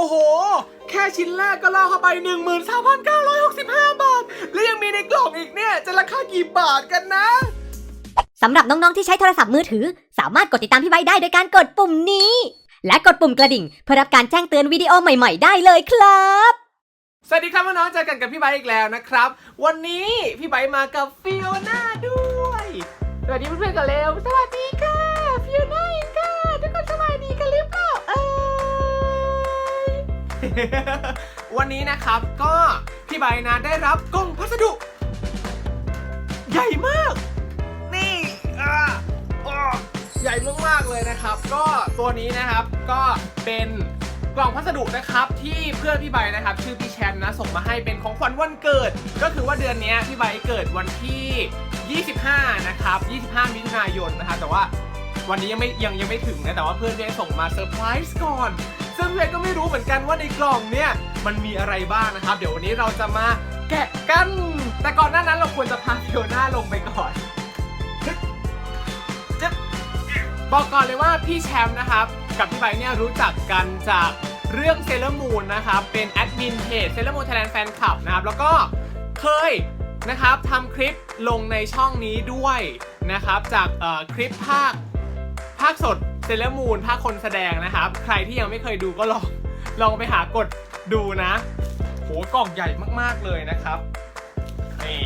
โอ้โห แค่ชิ้นแรกก็ล่อเข้าไป 13,965 บาท และยังมีในกล่องอีกเนี่ย จะราคากี่บาทกันนะ สำหรับน้องๆที่ใช้โทรศัพท์มือถือ สามารถกดติดตามพี่ไบค์ได้โดยการกดปุ่มนี้ และกดปุ่มกระดิ่ง เพื่อรับการแจ้งเตือนวิดีโอใหม่ๆ ได้เลยครับ สวัสดีครับน้องๆเจอกันกับพี่ไบค์อีกแล้วนะครับ วันนี้พี่ไบค์มากับฟิโอน่าด้วย สวัสดีเพื่อนๆกันเร็วสวัสดีค่ะฟิโอน่า วันนี้นะครับก็พี่ไบนะได้รับกล่องพัสดุ ใหญ่มาก นี่อ่าอ่าใหญ่มากๆเลยนะครับ ก็ตัวนี้นะครับก็เป็นกล่องพัสดุนะครับที่เพื่อนพี่ใบนะครับ ชื่อพี่แชมป์นะส่งมาให้เป็นของขวัญวันเกิด ก็คือว่าเดือนเนี้ยพี่ใบเกิดวันที่ 25 นะครับ 25 มิถุนายนนะครับแต่ว่าวันนี้ยังไม่ยังยังไม่ถึงนะแต่ว่าเพื่อนพี่ส่งมาเซอร์ไพรส์ก่อน ซึ่งเพื่อนก็ไม่รู้เหมือนกันว่าในกล่องเนี่ยมันมีอะไรบ้างนะครับ เดี๋ยววันนี้เราจะมาแกะกัน แต่ก่อนหน้านั้นเราควรจะพาเทลหน้าลงไปก่อนจะบอกก่อนเลยว่าพี่แชมป์นะครับ กับพี่ไบร์เนี่ยรู้จักกันจากเรื่องเซเลอร์มูนนะครับเป็นแอดมินเพจเซเลอร์มูนไทยแลนด์แฟนคลับนะครับแล้วก็เคยนะครับทำคลิปลงในช่องนี้ด้วยนะครับจากคลิปภาคภาคสด ซเลอร์มูนภาคคนแสดงนะครับ ใครที่ยังไม่เคยดูก็ลองลองไปหากดดูนะ โหกล่องใหญ่มากๆเลยนะครับนี่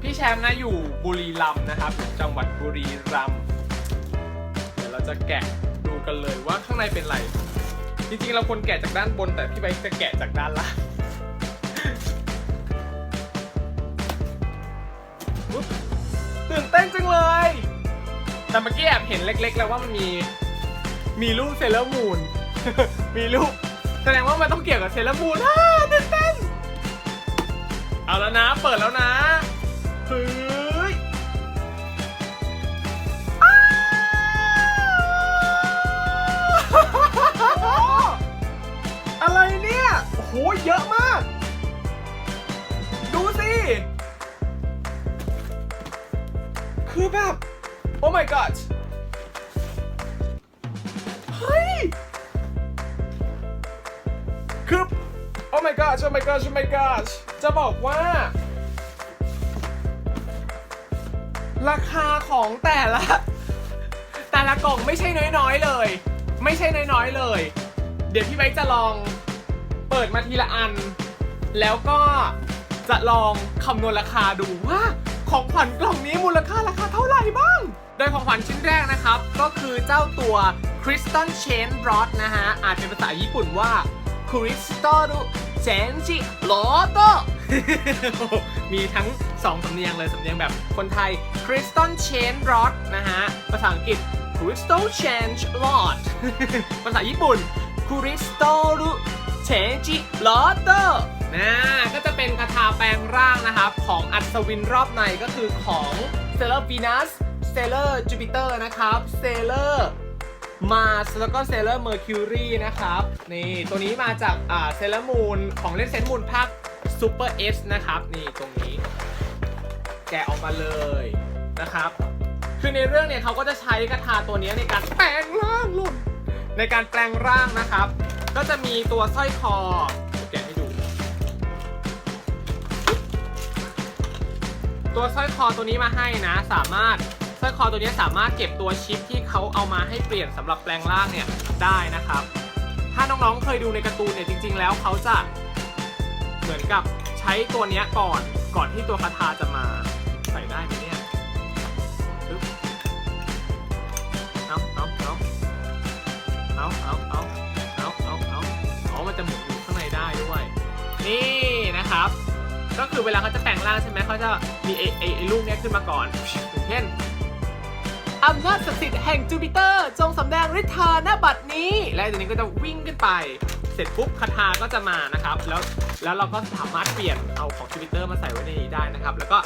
พี่แชมป์นะอยู่บุรีรัมย์นะครับ จังหวัดบุรีรัมย์เดี๋ยวเราจะแกะดูกันเลยว่าข้างในเป็นไร จริงๆเราควรแกะจากด้านบน แต่พี่ใบจะแกะจากด้านล่างตื่นเต้นจังเลย แต่เมื่อกี้แอบเห็นเล็ก ๆ แล้วว่ามันมี มีรูปเซเลอร์มูน มีรูป แสดงว่ามันต้องเกี่ยวกับเซเลอร์มูนฮ่าตื่นเต้นเอาแล้วนะ เปิดแล้วนะเฮ้ยอ้าวอะไรเนี่ย โอ้โห เยอะมาก ดูสิ คือแบบ โอ้ my god เฮ้ย คือ โอ้ my god โอ้ my god โอ้ my god จะบอกว่า ราคาของแต่ละ แต่ละกล่องไม่ใช่น้อยๆเลย ไม่ใช่น้อยๆเลย เดี๋ยวพี่ไบค์จะลองเปิดมาทีละอัน แล้วก็จะลองคำนวณราคาดูว่าของขวัญกล่องนี้มูลค่าราคาเท่าไหร่บ้าง โดยของขวัญชิ้นแรกนะครับ ก็คือเจ้าตัว Crystal Chain Rod นะฮะ อาจเป็นภาษาญี่ปุ่นว่า Crystal Chain Rod มีทั้ง 2 สำเนียงเลยสำเนียงแบบคนไทย Crystal Chain Rod นะฮะ ภาษาอังกฤษ Crystal Chain Rod ภาษาญี่ปุ่น Crystal Chain Rod นะก็จะเป็นคาถาแปลงร่างนะครับ ของอัศวินรอบในก็คือของเซเลปีนัส s ailor Venus s a i l o r Jupiter นะครับ s a i l o r Mars แล้วก็ Sailor Mercury นะครับนี่ตัวนี้มาจากอ่า Sailor Moon ของเล่นเซนมูนภาค Super S นะครับนี่ตรงนี้ แกะออกมาเลยนะครับ คือในเรื่องเนี่ยเขาก็จะใช้กระทาตัวนี้ในการแปลงร่างลุนในการแปลงร่างนะครับ ก็จะมีตัวสร้อยคอแกะให้ดู ตัวสร้อยคอตัวนี้มาให้นะสามารถ อยคอตัวนี้สามารถเก็บตัวชิปที่เขาเอามาให้เปลี่ยนสำหรับแปลงร่างเนี่ยได้นะครับ ถ้าน้องๆเคยดูในการ์ตูนเนี่ยจริง ๆ แล้วเขาจะเหมือนกับใช้ตัวนี้ก่อนก่อนที่ตัวคาถาจะมาใส่ได้ไหมเนี่ยเอาเอาเอาเอาเอาเอาเอาเอาเอาเอามันจะหมุนอยู่ข้างในได้ด้วย นี่นะครับ ก็คือเวลาเขาจะแปลงร่างใช่ไหมเขาจะมีไอ้ไอ้ไอ้ลูกเนี้ยขึ้นมาก่อนอย่างเช่น อำนาจศักดิ์สิทธิ์แห่งจูปิเตอร์ จงสำแดงฤทธาหน้าบัดนี้ และจากนี้ก็จะวิ่งขึ้นไป เสร็จปุ๊บคาถาก็จะมานะครับ แล้วแล้วเราก็สามารถเปลี่ยนเอาของจูปิเตอร์มาใส่ไว้ในนี้ได้นะครับ แล้วก็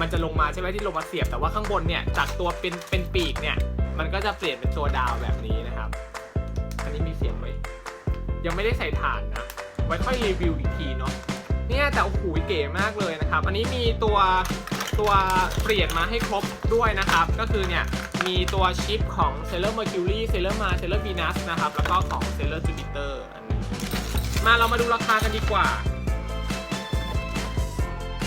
มันจะลงมาใช่ไหมที่ลงมาเสียบ แต่ว่าข้างบนเนี่ยจากตัวเป็นเป็นปีกเนี่ย มันก็จะเปลี่ยนเป็นตัวดาวแบบนี้นะครับ อันนี้มีเสียงไหมยังไม่ได้ใส่ฐานนะ ไว้ค่อยรีวิวอีกทีเนาะ เนี่ยแต่โอ้โหเก๋มากเลยนะครับ อันนี้มีตัว ตัวเปลี่ยนมาให้ครบด้วยนะครับ ก็คือเนี่ยมีตัวชิปของ Sailor Mercury Sailor Mars Sailor Venus นะครับ แล้วก็ของ Sailor Jupiter อันนี้มาเรามาดูราคากันดีกว่า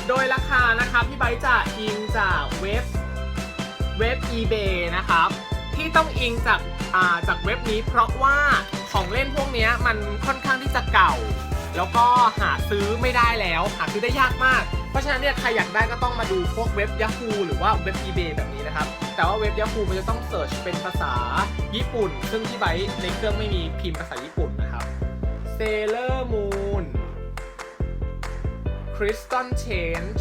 โดยราคานะครับพี่ไบจะอิงจากเว็บเว็บ eBay นะครับ ที่ต้องอิงจากาจากเว็บนี้เพราะว่าของเล่นพวกนี้มันค่อนข้างที่จะเก่า แล้วก็หาซื้อไม่ได้แล้ว หาซื้อได้ยากมาก เพราะฉะนั้นเนี่ยใครอยากได้ก็ต้องมาดูพวกเว็บ Yahoo หรือว่าเว็บ eBay แบบนี้นะครับ แต่ว่าเว็บ Yahoo มันจะต้องเสิร์ชเป็นภาษาญี่ปุ่น ซึ่งที่ไบร์ในเครื่องไม่มีพิมพ์ภาษาญี่ปุ่นนะครับ Sailor Moon Crystal Change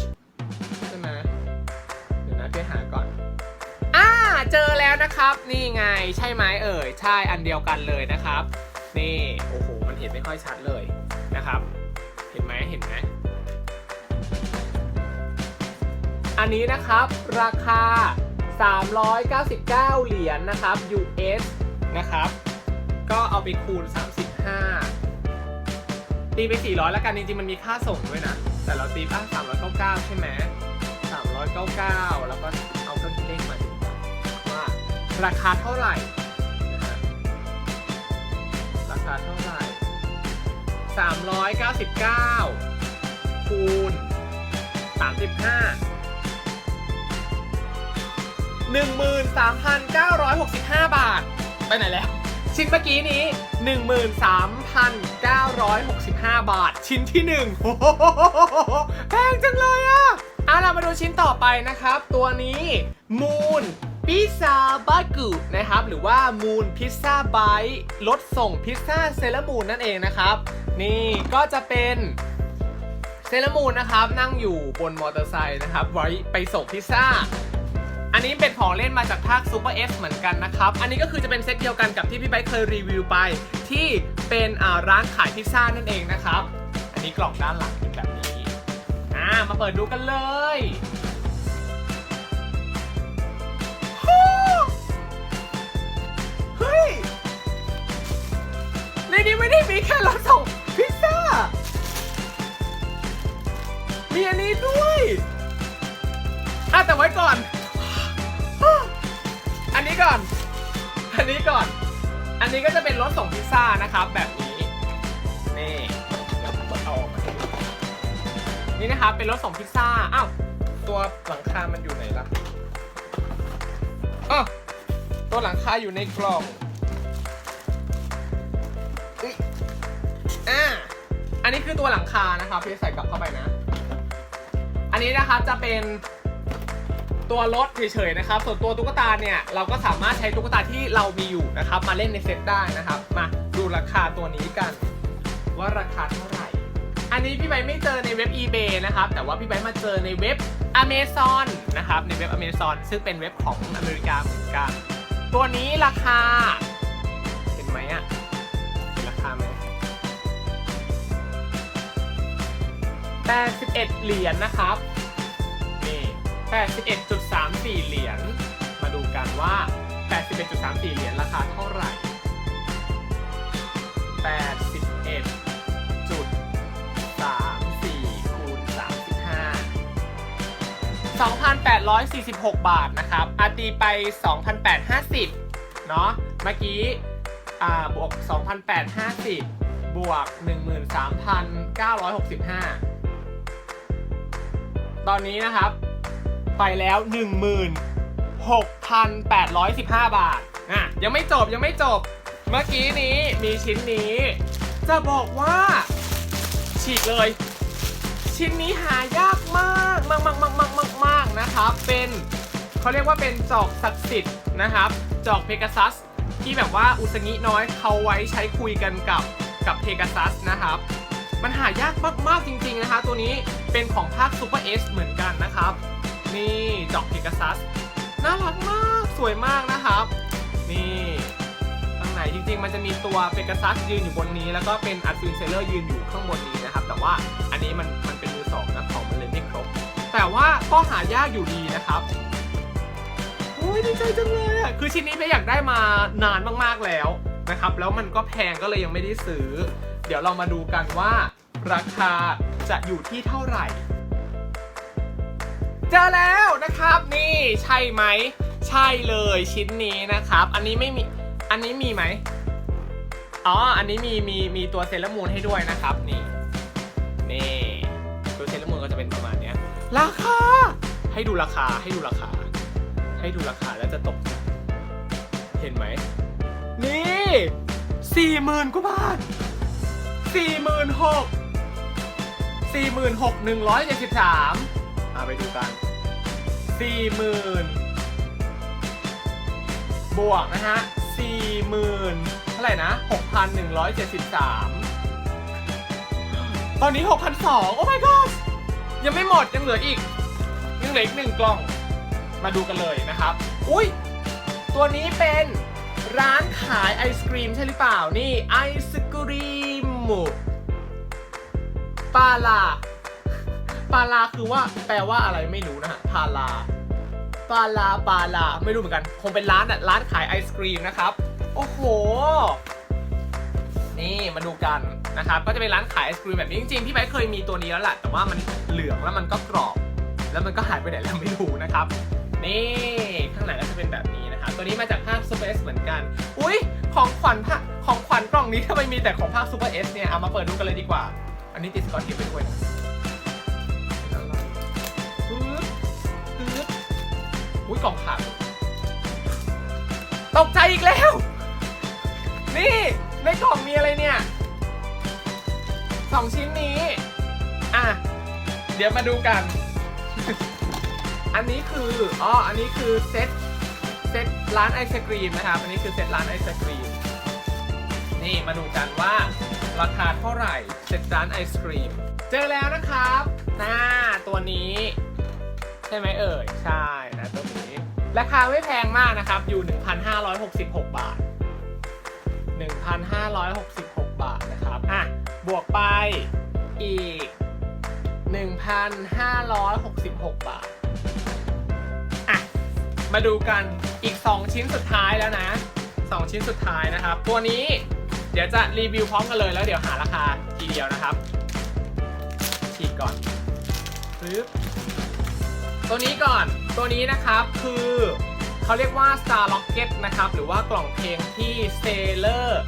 ใช่ไหมเดี๋ยวนะไปหาก่อนอ่าเจอแล้วนะครับ นี่ไงใช่ไหมเอ่ย ใช่อันเดียวกันเลยนะครับ นี่ โอ้โห มันเห็นไม่ค่อยชัดเลยนะครับ เห็นไหมเห็นไหม อันนี้นะครับราคา 399 เหรียญนะครับ US นะครับ ก็เอาไปคูณ 35 ตีไป 400 แล้วกัน จริงๆ มันมีค่าส่งด้วยนะ แต่เราตีป้า399 ใช่ไหม399 แล้วก็เอาเครื่องคิดเลขมาดูว่าราคาเท่าไหร่ ราคาเท่าไหร่ 399 คูณ 35 13,965 บาท ไปไหนแล้ว ชิ้นเมื่อกี้นี้ 13,965 บาท ชิ้นที่1โอ้โหแพงจังเลยอะอะเรามาดูชิ้นต่อไปนะครับ ตัวนี้ Moon Pizza b a g u นะครับ หรือว่า Moon Pizza Bite รถส่งพิซซ่าเซเลมูนนั่นเองนะครับ นี่ก็จะเป็นเซเลมูนนะครับ นั่งอยู่บนมอเตอร์ไซค์นะครับ ไว้ไปส่งพิซซ่า อันนี้เป็นของเล่นมาจากภาค Super S เอฟเหมือนกันนะครับ อันนี้ก็คือจะเป็นเซตเดียวกันกับที่พี่ไบค์เคยรีวิวไป ที่เป็นร้านขายพิซซ่านั่นเองนะครับ อันนี้กล่องด้านหลังเป็นแบบนี้อ่ามาเปิดดูกันเลยเฮ้ยในนี้ไม่ได้มีแค่รถส่งพิซซ่า มีอันนี้ด้วยอะแต่ไว้ก่อน นนี้ก่อน อันนี้ก่อน อันนี้ก็จะเป็นรถส่งพิซซ่านะครับแบบนี้ นี่เดี๋ยวผมเอาออกมาให้ดูนี่นะครับเป็นรถส่งพิซซ่า อ้าวตัวหลังคา มันอยู่ไหนล่ะอ๋อตัวหลังคาอยู่ในกล่องอุ๊ยอ่าอันนี้คือตัวหลังคานะครับพี่ใส่กลับเข้าไปนะ อันนี้นะครับจะเป็น ตัวรถเฉยๆนะครับ ส่วนตัวตุ๊กตาเนี่ยเราก็สามารถใช้ตุ๊กตาที่เรามีอยู่นะครับ มาเล่นในเซตได้นะครับ มาดูราคาตัวนี้กัน ว่าราคาเท่าไหร่ อันนี้พี่ใบไม่เจอในเว็บ eBay นะครับ แต่ว่าพี่ใบมาเจอในเว็บ Amazon นะครับ ในเว็บ Amazon ซึ่งเป็นเว็บของอเมริกาเหมือนกัน ตัวนี้ราคา เห็นไหมอะเห็นราคาไหม81 เหรียญนะครับ 81.34 เหรียญ มาดูกันว่า 81.34 เหรียญราคาเท่าไหร่ 81.34คูณ35 2,846 บาทนะครับอาตีไป 2,850 เนาะ เมื่อกี้บวก 2,850 บวก 13,965 ตอนนี้นะครับ ไปแล้ว 16,815 บาทอะยังไม่จบยังไม่จบ เมื่อกี้นี้มีชิ้นนี้ จะบอกว่า ฉีกเลย ชิ้นนี้หายากมากมากมากมากมากมากมากนะครับ เป็นเขาเรียกว่าเป็นจอกศักดิ์สิทธิ์นะครับ จอกเพกาซัส ที่แบบว่าอุสงิน้อยเขาไว้ใช้คุยกันกับกับเพกาซัสนะครับมันหายากมาก ๆ จริง ๆ นะคะ ตัวนี้เป็นของภาค Super S เหมือนกันนะครับ นี่จอกเพกาซัสน่ารักมากสวยมากนะครับ นี่ข้างในจริงๆ มันจะมีตัวเพกาซัสยืนอยู่บนนี้ แล้วก็เป็นอัลฟินเซเลอร์ยืนอยู่ข้างบนนี้นะครับ แต่ว่าอันนี้มันมันเป็นมือสองนะของมันเลยไม่ครบ แต่ว่าก็หายากอยู่ดีนะครับโอ้ยดีใจจังเลยอะคือชิ้นนี้เพอยากได้มานานมากๆแล้วนะครับ แล้วมันก็แพงก็เลยยังไม่ได้ซื้อ เดี๋ยวเรามาดูกันว่าราคาจะอยู่ที่เท่าไหร่ เจอแล้วนะครับนี่ใช่ไหม ใช่เลยชิ้นนี้นะครับ อันนี้ไม่มีอันนี้มีไหมอ๋ออันนี้มีมีมีตัวเซร์มูนให้ด้วยนะครับนี่นี่ตัวเซร์มูนก็จะเป็นประมาณเนี้ย ราคา ให้ดูราคาให้ดูราคา ให้ดูราคาแล้วจะตก เห็นไหมนี่สี่หมื่นกว่าบาทสี่หมื่นหกสี่หมื่นหกหนึ่งร้อยเจ็ดสิบสาม อาไปดูกันสี่หมื่นบวกนะฮะสี่หมื่นเท่าไหร่นะหกพันหนึ่งร้อยเจ็ดสิบสามตอนนี้หกพันสองโอ้ my god ยังไม่หมดยังเหลืออีกยังเหลืออีกหนึ่งกล่องมาดูกันเลยนะครับ อุ้ยตัวนี้เป็นร้านขายไอศกรีมใช่หรือเปล่า นี่ไอศกรีมปาลาาลาคือว่าแปลว่าอะไรไม่รู้นะฮะพาลาปาลาปาลาไม่รู้เหมือนกัน คงเป็นร้านอะร้านขายไอศกรีมนะครับ โอ้โห นี่มาดูกันนะครับ ก็จะเป็นร้านขายไอศกรีมแบบนี้จริงๆพี่ไบค์เคยมีตัวนี้แล้วแหละแต่ว่ามันเหลืองแล้วมันก็กรอบ แล้วมันก็หายไปไหนแล้วไม่รู้นะครับ นี่ข้างหลังก็จะเป็นแบบนี้นะครับ ตัวนี้มาจากภาค Super S เหมือนกัน อุ้ยของขวัญภาคของขวัญกล่องนี้ทำไมมีแต่ของภาค Super S เนี่ยเอามาเปิดดูกันเลยดีกว่า อันนี้ติดสกอตเทปไปด้วยนะ อุ้ยกล่องขาดตกใจอีกแล้ว นี่ ในกล่องมีอะไรเนี่ยสองชิ้นนี้ อะ เดี๋ยวมาดูกัน อันนี้คืออ๋ออันนี้คือเซตเซตร้านไอศกรีมนะครับ อันนี้คือเซตร้านไอศกรีม นี่มาดูกันว่าราคาเท่าไหร่เซตร้านไอศกรีม เจอแล้วนะครับหน้าตัวนี้ ใช่ไหมเอ่ย ใช่นะ ราคาไม่แพงมากนะครับ อยู่ 1,566 บาท 1,566 บาทนะครับ อะ บวกไปอีก 1,566 บาท อะ มาดูกันอีก 2 ชิ้นสุดท้ายแล้วนะ 2 ชิ้นสุดท้ายนะครับ ตัวนี้เดี๋ยวจะรีวิวพร้อมกันเลยแล้วเดี๋ยวหาราคาทีเดียวนะครับฉีกก่อนปึ๊บตัวนี้ก่อน ตัวนี้นะครับคือเขาเรียกว่า Star Rocket นะครับ หรือว่ากล่องเพลงที่เซเลอร์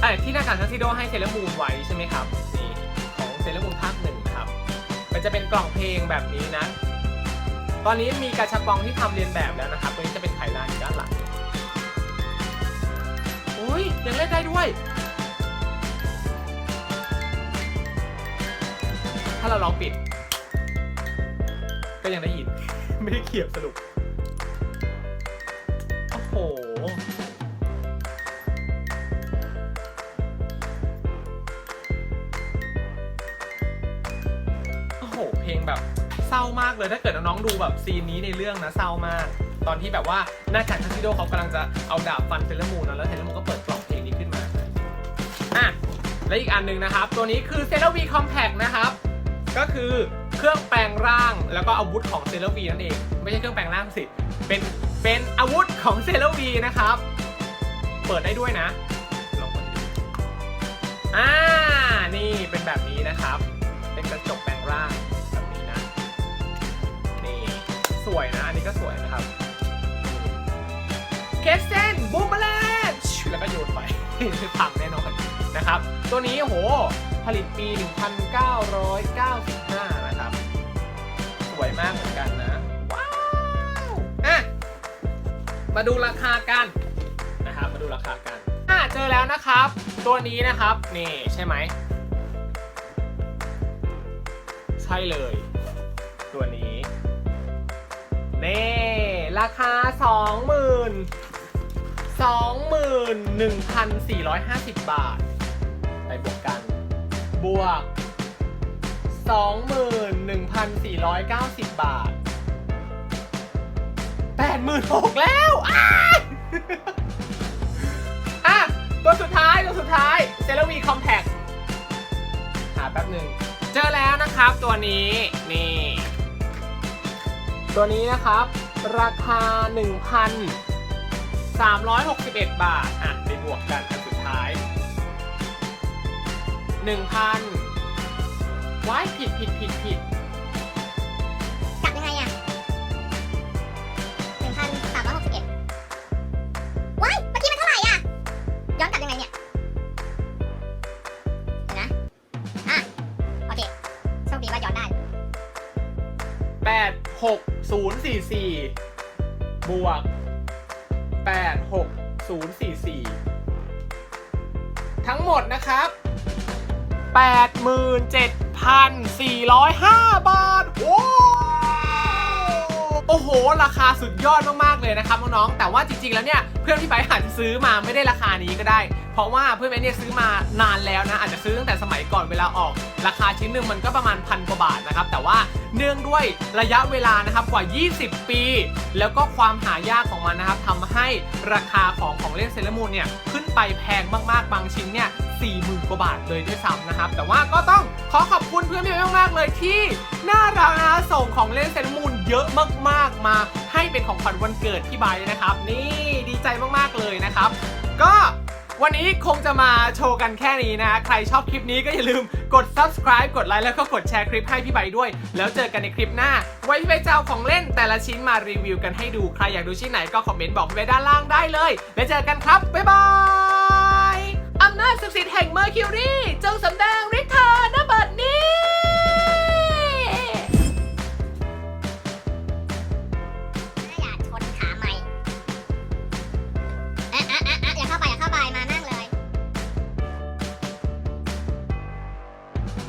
เอ้ที่หน้ากากทัซิโดให้เซเลอร์มูนไว้ใช่ไหมครับนี่ของเซเลอร์มูนภาคหนึ่งครับ มันจะเป็นกล่องเพลงแบบนี้นะ ตอนนี้มีกระชับปองที่ทำเรียนแบบแล้วนะครับตัวนี้จะเป็นไขลานอยู่ด้านหลังอุ้ยยังเล่นได้ด้วย ถ้าเราลองปิด ก็ยังได้ยิน ไม่ได้เขียบสรุป โอ้โห โอ้โห เพลงแบบเศร้ามากเลย ถ้าเกิดน้องๆดูแบบซีนนี้ในเรื่องนะเศร้ามาก ตอนที่แบบว่าหน้ากากทัซิโดเขากำลังจะเอาดาบฟันเซเลอร์มูนนะแล้วเซเลอร์มูนก็เปิดกล่องเพลงนี้ขึ้นมา อะ และอีกอันหนึ่งนะครับ ตัวนี้คือเซเลอร์วีคอมแพกนะครับ ก็คือ เครื่องแปลงร่าง แล้วก็อาวุธของเซเลอร์วีนั่นเอง ไม่ใช่เครื่องแปลงร่างสิเป็นเป็นอาวุธของเซเลอร์วีนะครับ เปิดได้ด้วยนะลองเปิดดูอ่านี่เป็นแบบนี้นะครับ เป็นกระจกแปลงร่างแบบนี้นะนี่สวยนะ อันนี้ก็สวยนะครับเคสเซนบูมเบอร์แลนด์ชิวแล้วก็โยนไปพังแน่นอน นะครับ ตัวนี้โหผลิตปี 1995 นะครับ สวยมากเหมือนกันนะ ว้าวอะมาดูราคากันนะครับ มาดูราคากันอะเจอแล้วนะครับ ตัวนี้นะครับ นี่ใช่ไหม ใช่เลย ตัวนี้นี่ราคา 20,000 21,450 บาท ไปบวกกัน บวก 21,490 บาท 86,000แล้วอ้ายอะตัวสุดท้าย ตัวสุดท้ายเซเลวีคอมแพคหาแป๊บหนึ่งเจอแล้วนะครับตัวนี้ นี่ ตัวนี้นะครับ ราคา 1,361 บาท อะไปบวกกัน หนึ่งพันว้ายผิดผิดผิดผิดกลับยังไงอะหนึ่งพันสามร้อยหกสิบเอ็ดว้ายเมื่อกี้มันเท่าไหร่อะ ย้อนกลับยังไงเนี่ยนะ อะ โอเคโชคดีว่าย้อนได้แปดหกศูนย์สี่สี่บวกแปดหกศูนย์สี่สี่ทั้งหมดนะครับ 87,405 บาท โอ้โอ้โห ราคาสุดยอดมาก ๆ เลยนะครับน้องๆ แต่ว่าจริง ๆ แล้วเนี่ย เพื่อนพี่ไบร์ทอาจจะซื้อมาไม่ได้ราคานี้ก็ได้ เพราะว่าเพื่อนไบร์ทเนี่ยซื้อมานานแล้วนะ อาจจะซื้อตั้งแต่สมัยก่อนเวลาออก ราคาชิ้นหนึ่งมันก็ประมาณพันกว่าบาทนะครับ แต่ว่าเนื่องด้วยระยะเวลานะครับกว่า 20 ปี แล้วก็ความหายากของมันนะครับทำให้ราคาของของเล่นเซเลอรมูนเนี่ยขึ้นไปแพงมากๆ บางชิ้นเนี่ย 40,000กว่าบาทเลยด้วยซ้ำนะครับ แต่ว่าก็ต้องขอขอบคุณเพื่อนพี่มากๆเลยที่น่ารักนะส่งของเล่นเซนมูนเยอะมากๆมา ให้เป็นของขวัญวันเกิดพี่ไบนะครับ นี่ดีใจมากๆเลยนะครับ ก็วันนี้คงจะมาโชว์กันแค่นี้นะ ใครชอบคลิปนี้ก็อย่าลืมกด subscribe กดไลค์แล้วก็กดแชร์คลิปให้พี่ไบด้วย แล้วเจอกันในคลิปหน้า ไว้พี่ไบจะเอาของเล่นแต่ละชิ้นมารีวิวกันให้ดู ใครอยากดูชิ้นไหนก็คอมเมนต์บอกพี่ไบร์ทด้านล่างได้เลย แล้วเจอกันครับ บ๊ายบาย ศักดิ์สิทธิ์แห่งเมอร์คิวรีจงสำแดงฤทธานาบะ